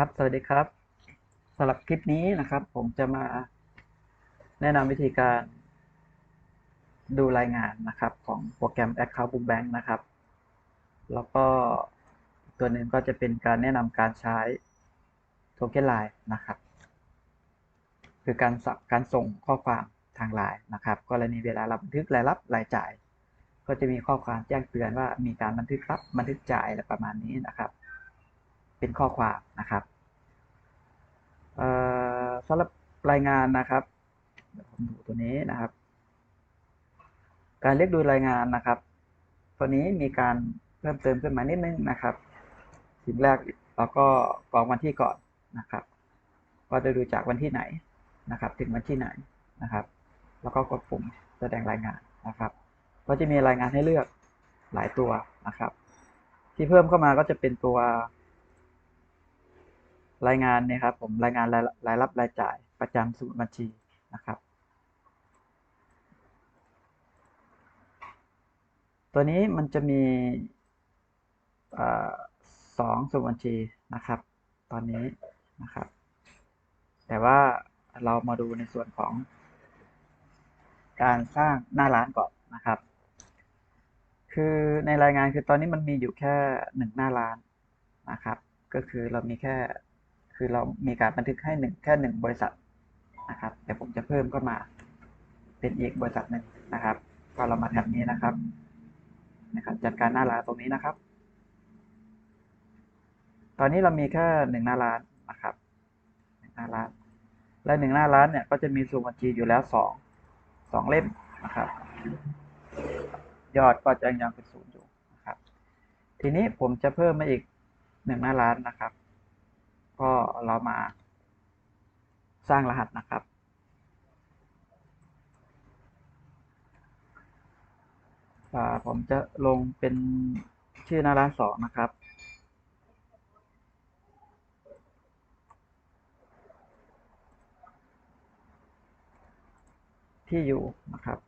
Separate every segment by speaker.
Speaker 1: ครับสวัสดีครับสำหรับคลิปนี้นะครับ ผมจะมาแนะนำวิธีการดูรายงานนะครับ ของโปรแกรม Account Book Bank นะครับ แล้วก็ตัวหนึ่งก็จะเป็นการแนะนำการใช้ Token Line นะครับ คือการสับการส่งข้อความทางไลน์นะครับกรณีเวลาเราบันทึกรายรับรายจ่าย ก็จะมีข้อความแจ้งเตือนว่ามีการบันทึกรับบันทึกจ่ายอะไรประมาณนี้นะครับ เป็นข้อความนะครับสำหรับรายงานนะครับเดี๋ยวผมดูตัวนี้นะครับ การเรียกดูรายงานนะครับ ตัวนี้มีการเพิ่มเติมขึ้นมานิดนึงนะครับ สิ่งแรกเราก็กรองวันที่ก่อนนะครับก็จะดูจากวันที่ไหนนะครับ ถึงวันที่ไหนนะครับ แล้วก็กดปุ่มแสดงรายงานนะครับ ก็จะมีรายงานให้เลือกหลายตัวนะครับ ที่เพิ่มเข้ามาก็จะเป็นตัว รายงานเนี่ยครับผมรายงานรายรายรับรายจ่ายประจำสมุดบัญชีนะครับ ตัวนี้มันจะมีสองสมุดบัญชีนะครับ ตอนนี้นะครับ แต่ว่าเรามาดูในส่วนของ การสร้างหน้าร้านก่อนนะครับ คือในรายงานคือตอนนี้มันมีอยู่แค่หนึ่งหน้าร้านนะครับ ก็คือเรามีแค่ คือเรามีการบันทึกให้หนึ่งแค่หนึ่งบริษัทนะครับแต่ผมจะเพิ่มก็มาเป็นอีกบริษัทหนึ่งนะครับพอเรามาแถบนี้นะครับนะครับ จัดการหน้าร้านตรงนี้นะครับ ตอนนี้เรามีแค่หนึ่งหน้าร้านนะครับหนึ่งหน้าร้าน และหนึ่งหน้าร้านเนี่ยก็จะมีสูบัญชีอยู่แล้วสองสองเล่มนะครับ ยอดก็จะยังเป็นศูนย์อยู่นะครับ ทีนี้ผมจะเพิ่มมาอีกหนึ่งหน้าร้านนะครับ ก็เรามาสร้างรหัสนะครับ ผมจะลงเป็นชื่อนาราสองนะครับ ที่อยู่นะครับ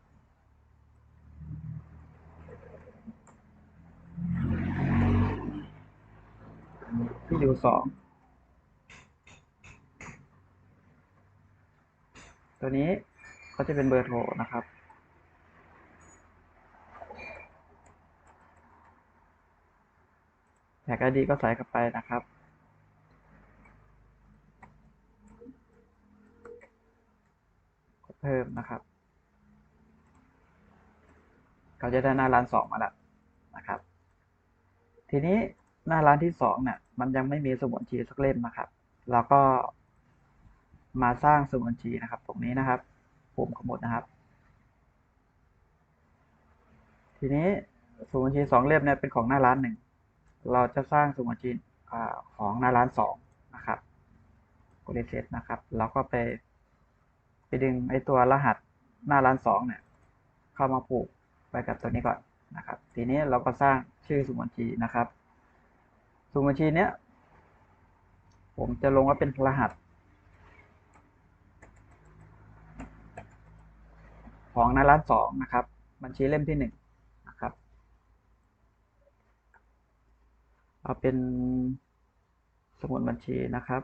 Speaker 1: ที่อยู่สอง ตัวนี้ก็จะเป็นเบอร์โทรนะครับ แท็กไอดีก็ใส่เข้าไปนะครับ กดเพิ่มนะครับ เขาจะได้หน้าร้านสองมาแล้วนะครับ ทีนี้หน้าร้านที่สองเนี่ยมันยังไม่มีสมุดชีสักเล่มนะครับเราก็ มาสร้างสมุดบัญชีนะครับ ตรงนี้นะครับปุ่มขมวดนะครับ ทีนี้สมุดบัญชีสองเล่มเนี่ยเป็นของหน้าร้านหนึ่งเราจะสร้างสมุดบัญชีของหน้าร้านสองนะครับกดรีเซตนะครับเราก็ไปไปดึงไอตัวรหัสหน้าร้านสองเนี่ยเข้ามาผูกไปกับตัวนี้ก่อนนะครับ ทีนี้เราก็สร้างชื่อสมุดบัญชีนะครับสมุดบัญชีเนี้ยผมจะลงว่าเป็นรหัส ของนาร้านสองนะครับ บัญชีเล่มที่หนึ่งนะครับ เอาเป็นสมุดบัญชีนะครับ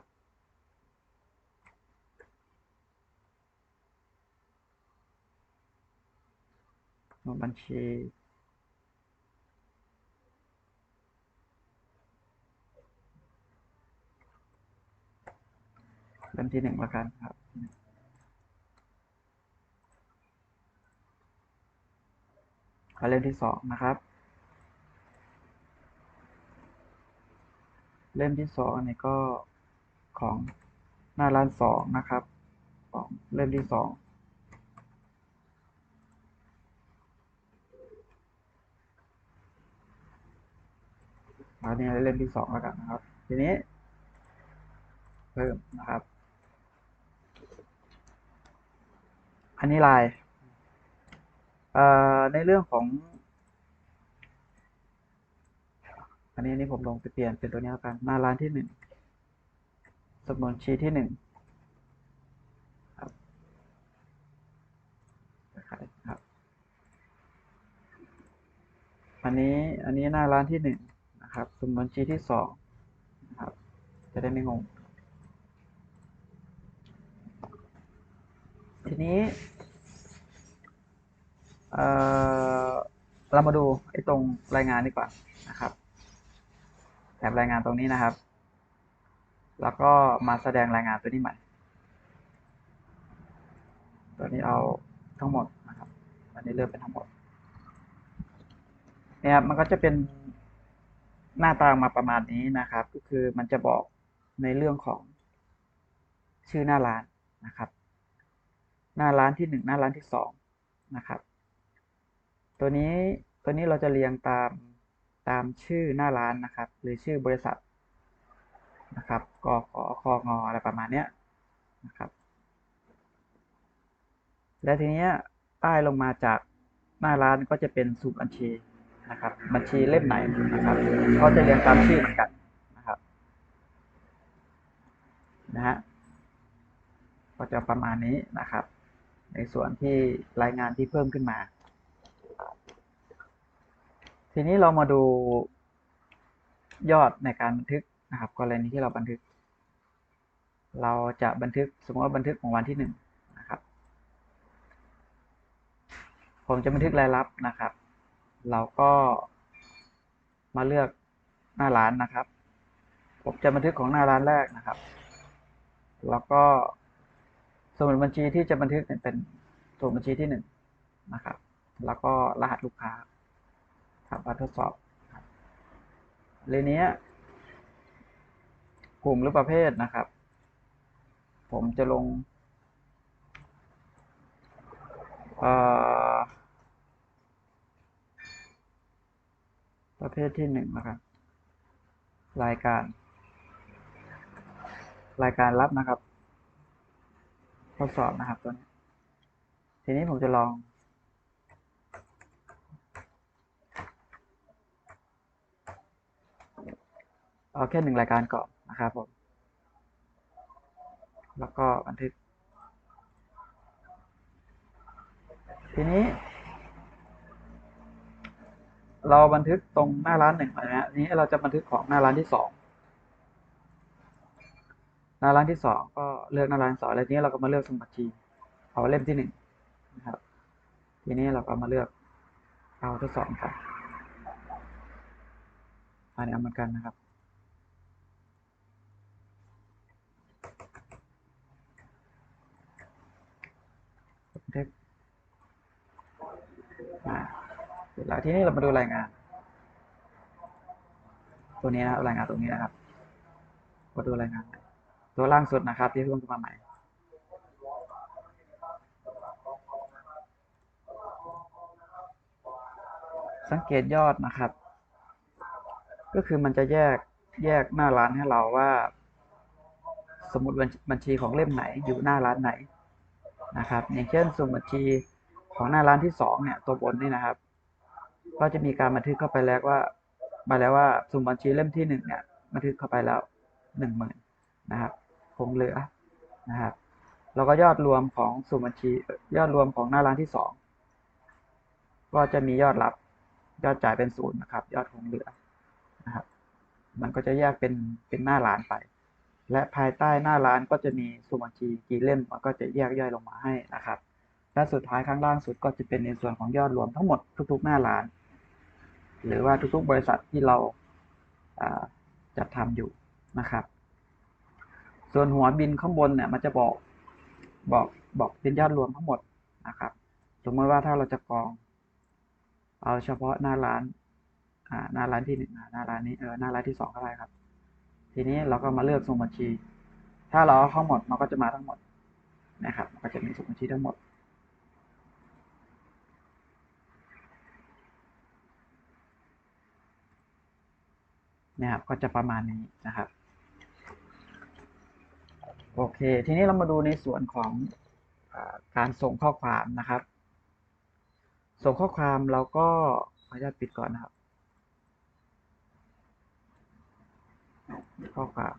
Speaker 1: สมุดบัญชีเล่มที่หนึ่งแล้วกันครับ เล่มที่สองนะครับ เล่มที่สองนี่ก็ของหน้าร้านสองนะครับของเล่มที่สองอันนี้เล่มที่สองแล้วกันนะครับ ทีนี้ เพิ่มนะครับ อันนี้ลาย ในเรื่องของ อันนี้นี่ผมลงไปเปลี่ยนเป็นตัวนี้แล้วกันหน้าร้านที่หนึ่งจำนวนชีที่หนึ่งครับ อันนี้อันนี้หน้าร้านที่หนึ่งนะครับจำนวนชีที่สองครับ จะได้ไม่งง ทีนี้ เอ่อเรามาดูไอ้ตรงรายงานดีกว่านะครับ แถบรายงานตรงนี้นะครับ แล้วก็มาแสดงรายงานตัวนี้ใหม่ ตัวนี้เอาทั้งหมดนะครับ อันนี้เลือกเป็นทั้งหมดเนี่ยมันก็จะเป็นหน้าตามาประมาณนี้นะครับ ก็คือมันจะบอกในเรื่องของชื่อหน้าร้านนะครับ หน้าร้านที่หนึ่งหน้าร้านที่สองนะครับ ตัวนี้ตัวนี้เราจะเรียงตามตามชื่อหน้าร้านนะครับ หรือชื่อบริษัทนะครับกขอคองออะไรประมาณเนี้ยนะครับ และทีนี้ใต้ลงมาจากหน้าร้านก็จะเป็นสูบบัญชีนะครับ บัญชีเล่มไหนนะครับก็จะเรียงตามชื่อเหมือนกันนะครับนะฮะก็จะประมาณนี้นะครับ ในส่วนที่รายงานที่เพิ่มขึ้นมา ทีนี้เรามาดูยอดในการบันทึกนะครับ กรณีที่เราบันทึก เราจะบันทึกสมมติว่าบันทึกของวันที่หนึ่งนะครับ ผมจะบันทึกรายรับนะครับ เราก็มาเลือกหน้าร้านนะครับ ผมจะบันทึกของหน้าร้านแรกนะครับ แล้วก็สมุดบัญชีที่จะบันทึกเนี่ยเป็นสมุดบัญชีที่หนึ่งนะครับ แล้วก็รหัสลูกค้า ครับมาทดสอบครับเรนี้กลุ่มหรือประเภทนะครับ ผมจะลงเอ่อประเภทที่หนึ่งนะครับ รายการ รายการรับนะครับ ทดสอบนะครับตัวนี้ ทีนี้ผมจะลอง เอาแค่หนึ่งรายการก่อนนะครับผม แล้วก็บันทึก ทีนี้ เราบันทึกตรงหน้าร้านหนึ่งนะฮะนี้เราจะบันทึกของหน้าร้านที่สองหน้าร้านที่สองก็เลือกหน้าร้านสองแล้วทีนี้เราก็มาเลือกสมุดบัญชีเอาเล่มที่หนึ่งนะครับ ทีนี้เราก็มาเลือกเอาทดสอบกันอันนี้เหมือนกันนะครับนทึก อ่าเสร็จแล้วที่นี้เรามาดูรายงาน ตัวนี้นะครับรายงานตรงนี้นะครับมาดูรายงาน ตัวล่างสุดนะครับ ที่เพิ่งมาใหม่สังเกตยอดนะครับ ก็คือมันจะแยกแยกหน้าร้านให้เราว่า สมมติบัญชีของเล่มไหนอยู่หน้าร้านไหนนะครับ อย่างเช่นสมุดบัญชี ของหน้าร้านที่สองเนี่ยตัวบนนี่นะครับ ก็จะมีการบันทึกเข้าไปแล้วว่ามาแล้วว่าสมุดบัญชีเล่มที่หนึ่งเนี่ยบันทึกเข้าไปแล้วหนึ่งหมื่นนะครับคงเหลือนะครับแล้วก็ยอดรวมของสมุดบัญชียอดรวมของหน้าร้านที่สองก็จะมียอดรับยอดจ่ายเป็นศูนย์นะครับ ยอดคงเหลือนะครับมันก็จะแยกเป็นเป็นหน้าร้านไป และภายใต้หน้าร้านก็จะมีสมุดบัญชีกี่เล่มมันก็จะแยกย่อยลงมาให้นะครับ และสุดท้ายข้างล่างสุดก็จะเป็นในส่วนของยอดรวมทั้งหมดทุก ๆ หน้าร้าน หรือว่าทุกๆ บริษัทที่เราจัดทำอยู่นะครับ ส่วนหัวบินข้างบนเนี่ยมันจะบอกบอกบอกเป็นยอดรวมทั้งหมดนะครับ สมมติว่าถ้าเราจะกรอง เอาเฉพาะหน้าร้านหน้าร้านที่หนึ่งหน้าร้านนี้เออหน้าร้านที่สองก็ได้ครับ ทีนี้เราก็มาเลือกสมุดบัญชี ถ้าเราเอาข้าหมดมันก็จะมาทั้งหมดนะครับมันก็จะมีสมุดบัญชีทั้งหมด นะครับก็จะประมาณนี้นะครับ โอเค ทีนี้เรามาดูในส่วนของอการส่งข้อความนะครับ ส่งข้อความเราก็ขออนุญาตปิดก่อนนะครับ ข้อความ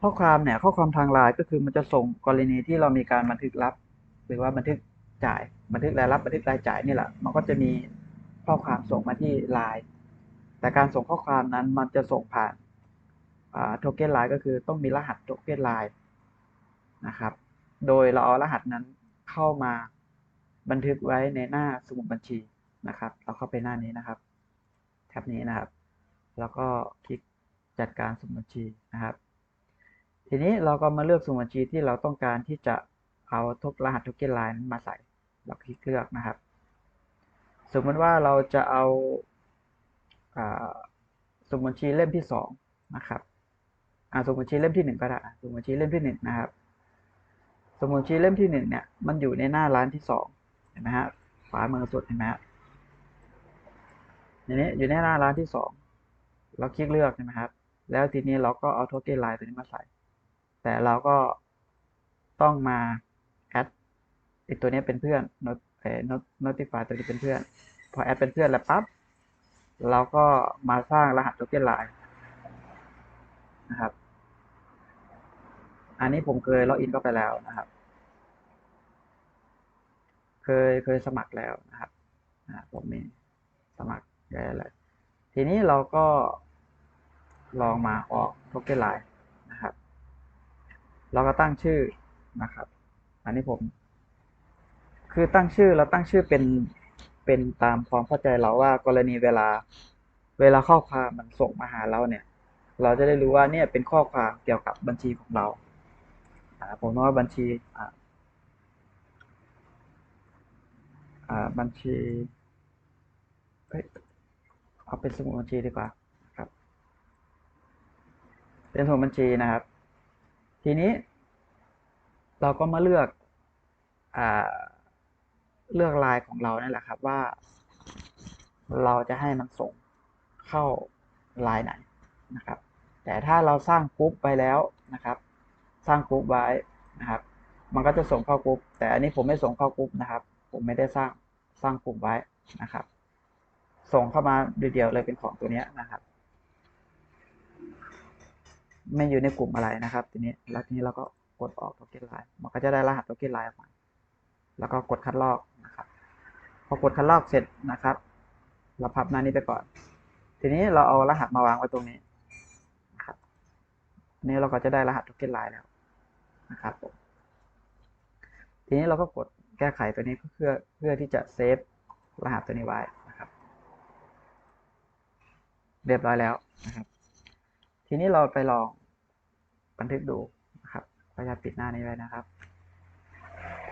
Speaker 1: ข้อความเนี่ยข้อความทางไลน์ก็คือมันจะส่งกรณีที่เรามีการบันทึกรับ หรือว่าบันทึกจ่าย บันทึกรายรับบันทึกรายจ่ายนี่แหละมันก็จะมีข้อความส่งมาที่ไลน์ แต่การส่งข้อความนั้นมันจะส่งผ่านโทเค็นไลน์ก็คือต้องมีรหัสโทเค็นไลน์นะครับ โดยเราเอารหัสนั้นเข้ามาบันทึกไว้ในหน้าสมุดบัญชีนะครับ เราเข้าไปหน้านี้นะครับแท็บนี้นะครับ แล้วก็คลิกจัดการสมุดบัญชีนะครับ ทีนี้เราก็มาเลือกสมุดบัญชีที่เราต้องการที่จะเอาทุกรหัสทุกเกนไลน์มาใส่เราคลิกเลือกนะครับ สมมติว่าเราจะเอา สมุดบัญชีเล่มที่สองนะครับสมุดบัญชีเล่มที่หนึ่งก็ได้สมุดบัญชีเล่มที่หนึ่งนะครับ สมุดบัญชีเล่มที่หนึ่งเนี่ย มันอยู่ในหน้าร้านที่สองเห็นไหมฮะขวามือสุดเห็นไหมฮะนี้อยู่ในหน้าร้านที่สองเราคลิกเลือกใช่ไหมครับ แล้วทีนี้เราก็เอาโทเก้นไลน์ตัวนี้มาใส่ แต่เราก็ต้องมาแอดไอตัวนี้เป็นเพื่อน not เอ่อ not notify ตัวนี้เป็นเพื่อน พอแอดเป็นเพื่อนแล้วปั๊บ เราก็มาสร้างรหัสโทเก้นไลน์นะครับ อันนี้ผมเคยล็อกอินเข้าไปแล้วนะครับ เคยเคยสมัครแล้วนะครับผมมีสมัครได้เลยทีนี้เราก็ลองมาออกโทเก้นไลน์นะครับ เราก็ตั้งชื่อนะครับ อันนี้ผม คือตั้งชื่อเราตั้งชื่อเป็น เป็นตามความเข้าใจเราว่ากรณีเวลา เวลาข้อความมันส่งมาหาเราเนี่ย เราจะได้รู้ว่าเนี่ยเป็นข้อความเกี่ยวกับบัญชีของเราผมว่าบัญชีบัญชีเอาเป็นสมุดบัญชีดีกว่าครับเป็นสมุดบัญชีนะครับ ทีนี้ เราก็มาเลือกอ่า เลือกลายของเรานี่แหละครับว่า เราจะให้มันส่งเข้าลายไหนนะครับ แต่ถ้าเราสร้างกรุ๊ปไปแล้วนะครับ สร้างกรุ๊ปไว้นะครับ มันก็จะส่งเข้ากรุ๊ปแต่อันนี้ผมไม่ส่งเข้ากรุ๊ปนะครับ ผมไม่ได้สร้างสร้างกลุ่มไว้นะครับ ส่งเข้ามาเดียวๆเลยเป็นของตัวนี้นะครับ ไม่อยู่ในกลุ่มอะไรนะครับ ทีนี้แล้วทีนี้เราก็กดออกโทเก้นไลน์มันก็จะได้รหัสโทเก้นไลน์ออกมา แล้วก็กดคัดลอกนะครับพอกดคัดลอกเสร็จนะครับ เราพับหน้านี้ไปก่อน ทีนี้เราเอารหัสมาวางไว้ตรงนี้นะครับนี้เราก็จะได้รหัสโทเก้นไลน์แล้วนะครับทีนี้เราก็กดแก้ไขตัวนี้เพื่อเพื่อที่จะเซฟรหัสตัวนี้ไว้นะครับ เรียบร้อยแล้วนะครับ ทีนี้เราไปลองบันทึกดูนะครับพยายามปิดหน้านี้ไว้นะครับ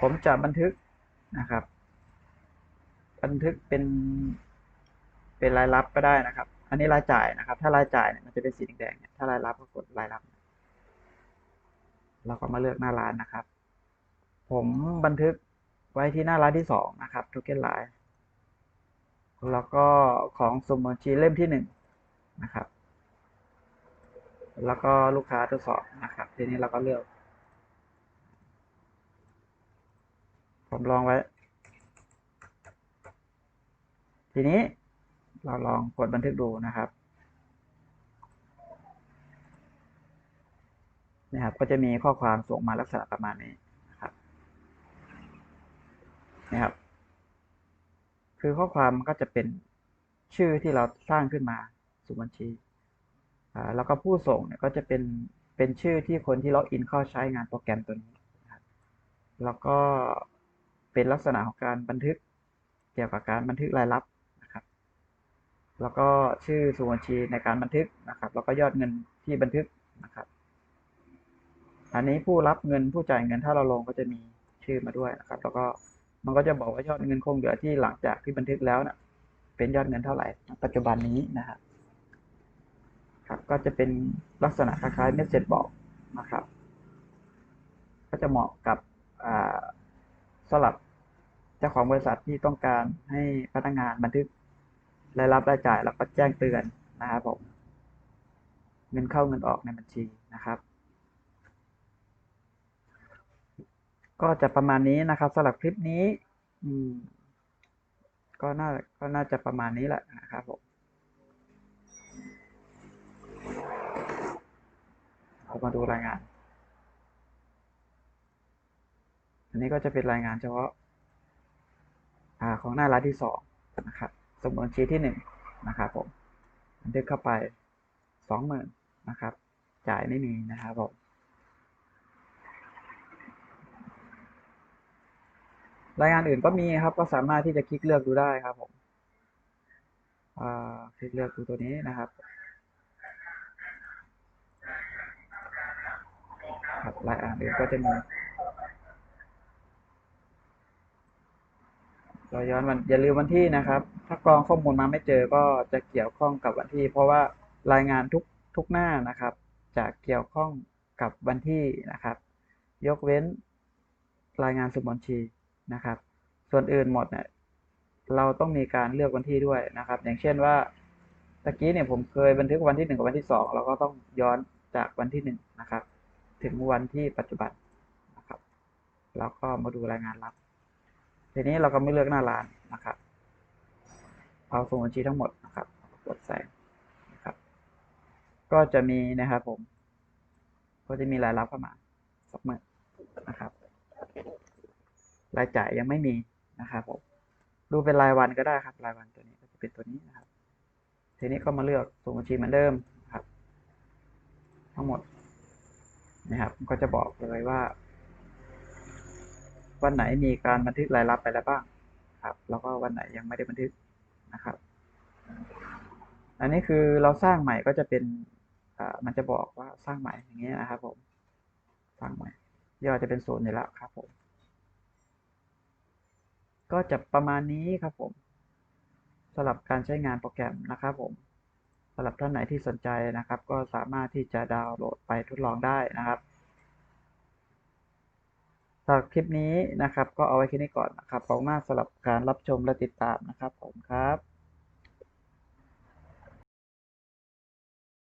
Speaker 1: ผมจะบันทึกนะครับ บันทึกเป็นเป็นรายรับก็ได้นะครับ อันนี้รายจ่ายนะครับ ถ้ารายจ่ายเนี่ยมันจะเป็นสีแดงๆถ้ารายรับก็กดรายรับ เราก็มาเลือกหน้าร้านนะครับ ผมบันทึกไว้ที่หน้าร้านที่สองนะครับทุกเก็นไลน์แล้วก็ของสมบัญชีเล่มที่หนึ่งนะครับ แล้วก็ลูกค้าทดสอบนะครับ ทีนี้เราก็เลือก ผมลองไว้ ทีนี้เราลองกดบันทึกดูนะครับนะครับ ก็จะมีข้อความส่งมาลักษณะประมาณนี้นะครับคือข้อความมันก็จะเป็นชื่อที่เราสร้างขึ้นมาสู่บัญชีแล้วก็ผู้ส่งเนี่ยก็จะเป็นเป็นชื่อที่คนที่ล็อกอินเข้าใช้งานโปรแกรมตัวนี้นะครับแล้วก็ เป็นลักษณะของการบันทึกเกี่ยวกับการบันทึกรายรับนะครับ แล้วก็ชื่อสู่บัญชีในการบันทึกนะครับ แล้วก็ยอดเงินที่บันทึกนะครับ อันนี้ผู้รับเงินผู้จ่ายเงินถ้าเราลงก็จะมีชื่อมาด้วยนะครับ แล้วก็มันก็จะบอกว่ายอดเงินคงเหลือที่หลังจากที่บันทึกแล้วนะเป็นยอดเงินเท่าไหร่ ปัจจุบันนี้นะครับครับก็จะเป็นลักษณะคล้ายๆเมสเซจบอกนะครับ ก็จะเหมาะกับสำหรับ จ้าของบริษัทที่ต้องการให้พนักงานบันทึกรายรับรายจ่ายแล้วก็แจ้งเตือนนะครับผมเงินเข้าเงินออกในบัญชีนะครับ ก็จะประมาณนี้นะครับสำหรับคลิปนี้อืมก็น่าก็น่าจะประมาณนี้แหละนะครับผมเรามาดูรายงาน อันนี้ก็จะเป็นรายงานเฉพาะ ของหน้าร้านที่สองนะครับสมุดบัญชีที่หนึ่งนะครับผมบันทึกเข้าไปสองหมื่นนะครับ จ่ายไม่มีนะครับผมรายงานอื่นก็มีครับ ก็สามารถที่จะคลิกเลือกดูได้ครับผมคลิกเลือกดูตัวนี้นะครับครับรายงานอื่นก็จะมี เราย้อนวันอย่าลืมวันที่นะครับ ถ้ากรองข้อมูลมาไม่เจอก็จะเกี่ยวข้องกับวันที่ เพราะว่ารายงานทุกทุกหน้านะครับ จะเกี่ยวข้องกับวันที่นะครับ ยกเว้นรายงานสมุบัญชีนะครับ ส่วนอื่นหมดเนี่ยเราต้องมีการเลือกวันที่ด้วยนะครับ อย่างเช่นว่าตะกี้เนี่ยผมเคยบันทึกวันที่หนึ่งกับวันที่สองเราก็ต้องย้อนจากวันที่หนึ่งนะครับ ถึงวันที่ปัจจุบันนะครับ แล้วก็มาดูรายงานรับ ทีนี้เราก็ไม่เลือกหน้าร้านนะครับเอาสมุดบัญชีทั้งหมดนะครับกดใส่นะครับ ก็จะมีนะครับผม ก็จะมีรายรับเข้ามาสักหมื่นนะครับ รายจ่ายยังไม่มีนะครับผมดูเป็นรายวันก็ได้ครับ รายวันตัวนี้ก็จะเป็นตัวนี้นะครับ ทีนี้ก็มาเลือกสมุดบัญชีเหมือนเดิมนะครับ ทั้งหมดนะครับ ก็จะบอกเลยว่า วันไหนมีการบันทึกรายรับไปแล้วบ้างครับ แล้วก็วันไหนยังไม่ได้บันทึกนะครับ อันนี้คือเราสร้างใหม่ก็จะเป็นอ่ามันจะบอกว่าสร้างใหม่อย่างเงี้ยนะครับ ผมสร้างใหม่ยอดจะเป็นศูนย์อยู่แล้วครับผม ก็จะประมาณนี้ครับผมสำหรับการใช้งานโปรแกรมนะครับผมสำหรับท่านไหนที่สนใจนะครับ ก็สามารถที่จะดาวน์โหลดไปทดลองได้นะครับ สำหรับคลิปนี้นะครับ ก็เอาไว้แค่นี้ก่อนนะครับขอบคุณมากสำหรับการรับชมและติดตามนะครับผมครับ